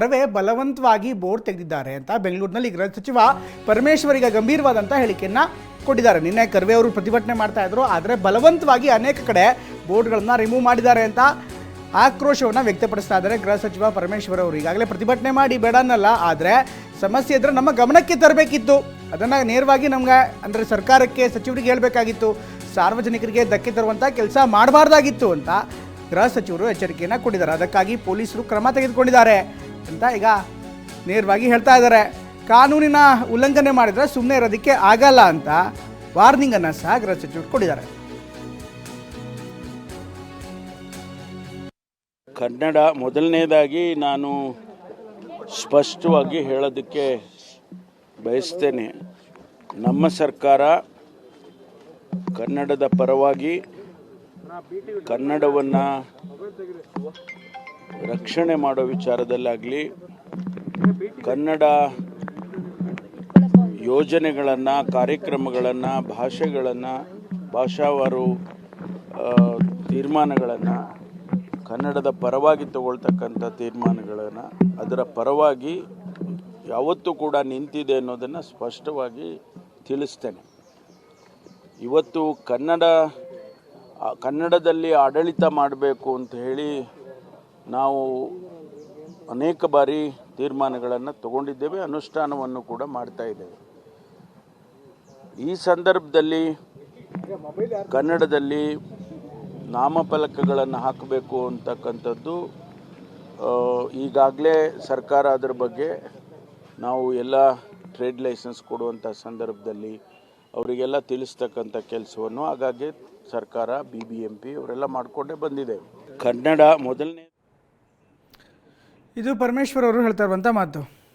ಕರವೇ ಬಲವಂತವಾಗಿ ಬೋರ್ಡ್ ತೆಗೆದಿದ್ದಾರೆ ಅಂತ ಬೆಂಗಳೂರಿನಲ್ಲಿ ಗೃಹ ಸಚಿವ ಪರಮೇಶ್ವರ್ ಈಗ ಗಂಭೀರವಾದಂಥ ಹೇಳಿಕೆಯನ್ನ ಕೊಟ್ಟಿದ್ದಾರೆ. ನಿನ್ನೆ ಕರ್ವೆ ಅವರು ಪ್ರತಿಭಟನೆ ಮಾಡ್ತಾ ಇದ್ರು, ಆದರೆ ಬಲವಂತವಾಗಿ ಅನೇಕ ಕಡೆ ಬೋರ್ಡ್ಗಳನ್ನ ರಿಮೂವ್ ಮಾಡಿದ್ದಾರೆ ಅಂತ ಆಕ್ರೋಶವನ್ನು ವ್ಯಕ್ತಪಡಿಸ್ತಾ ಇದ್ದಾರೆ ಗೃಹ ಸಚಿವ ಪರಮೇಶ್ವರ್ ಅವರು. ಈಗಾಗಲೇ ಪ್ರತಿಭಟನೆ ಮಾಡಿ ಬೇಡ ಅನ್ನಲ್ಲ, ಆದರೆ ಸಮಸ್ಯೆ ಇದ್ರೆ ನಮ್ಮ ಗಮನಕ್ಕೆ ತರಬೇಕಿತ್ತು. ಅದನ್ನು ನೇರವಾಗಿ ನಮ್ಗೆ ಅಂದರೆ ಸರ್ಕಾರಕ್ಕೆ ಸಚಿವರಿಗೆ ಹೇಳಬೇಕಾಗಿತ್ತು. ಸಾರ್ವಜನಿಕರಿಗೆ ಧಕ್ಕೆ ತರುವಂಥ ಕೆಲಸ ಮಾಡಬಾರ್ದಾಗಿತ್ತು ಅಂತ ಗೃಹ ಸಚಿವರು ಎಚ್ಚರಿಕೆಯನ್ನು ಕೊಟ್ಟಿದ್ದಾರೆ. ಅದಕ್ಕಾಗಿ ಪೊಲೀಸರು ಕ್ರಮ ತೆಗೆದುಕೊಂಡಿದ್ದಾರೆ ಅಂತ ಈಗ ನೇರವಾಗಿ ಹೇಳ್ತಾ ಇದ್ದಾರೆ. ಕಾನೂನಿನ ಉಲ್ಲಂಘನೆ ಮಾಡಿದ್ರೆ ಸುಮ್ಮನೆ ಇರೋದಕ್ಕೆ ಆಗಲ್ಲ ಅಂತ ವಾರ್ನಿಂಗನ್ನು ಸಹ ಗೃಹ ಸಚಿವರು ಕೊಟ್ಟಿದ್ದಾರೆ. ಕನ್ನಡ ಮೊದಲನೇದಾಗಿ ನಾನು ಸ್ಪಷ್ಟವಾಗಿ ಹೇಳೋದಕ್ಕೆ ಬಯಸ್ತೇನೆ. ನಮ್ಮ ಸರ್ಕಾರ ಕನ್ನಡದ ಪರವಾಗಿ ಕನ್ನಡವನ್ನು ರಕ್ಷಣೆ ಮಾಡೋ ವಿಚಾರದಲ್ಲಾಗಲಿ ಕನ್ನಡ ಯೋಜನೆಗಳನ್ನು, ಕಾರ್ಯಕ್ರಮಗಳನ್ನು, ಭಾಷೆಗಳನ್ನು, ಭಾಷಾವಾರು ತೀರ್ಮಾನಗಳನ್ನು ಕನ್ನಡದ ಪರವಾಗಿ ತಗೊಳ್ತಕ್ಕಂಥ ತೀರ್ಮಾನಗಳನ್ನು ಅದರ ಪರವಾಗಿ ಯಾವತ್ತೂ ಕೂಡ ನಿಂತಿದೆ ಅನ್ನೋದನ್ನು ಸ್ಪಷ್ಟವಾಗಿ ತಿಳಿಸ್ತೇನೆ. ಇವತ್ತು ಕನ್ನಡ ಕನ್ನಡದಲ್ಲಿ ಆಡಳಿತ ಮಾಡಬೇಕು ಅಂತ ಹೇಳಿ ನಾವು ಅನೇಕ ಬಾರಿ ತೀರ್ಮಾನಗಳನ್ನು ತಗೊಂಡಿದ್ದೇವೆ, ಅನುಷ್ಠಾನವನ್ನು ಕೂಡ ಮಾಡ್ತಾ ಇದ್ದೇವೆ. ಈ ಸಂದರ್ಭದಲ್ಲಿ ಕನ್ನಡದಲ್ಲಿ ನಾಮಫಲಕಗಳನ್ನು ಹಾಕಬೇಕು ಅಂತಕ್ಕಂಥದ್ದು ಈಗಾಗಲೇ ಸರ್ಕಾರ ಅದರ ಬಗ್ಗೆ ನಾವು ಎಲ್ಲ ಟ್ರೇಡ್ ಲೈಸೆನ್ಸ್ ಕೊಡುವಂಥ ಸಂದರ್ಭದಲ್ಲಿ ಅವರಿಗೆಲ್ಲ ತಿಳಿಸ್ತಕ್ಕಂಥ ಕೆಲಸವನ್ನು ಹಾಗಾಗಿ ಸರ್ಕಾರ ಬಿ ಬಿ ಎಂ ಪಿ ಅವರೆಲ್ಲ ಮಾಡಿಕೊಂಡೇ ಬಂದಿದೆ. ಕನ್ನಡ ಮೊದಲನೇ ಇದು ಪರಮೇಶ್ವರ್ ಅವರು ಹೇಳ್ತಾ ಮಾತು.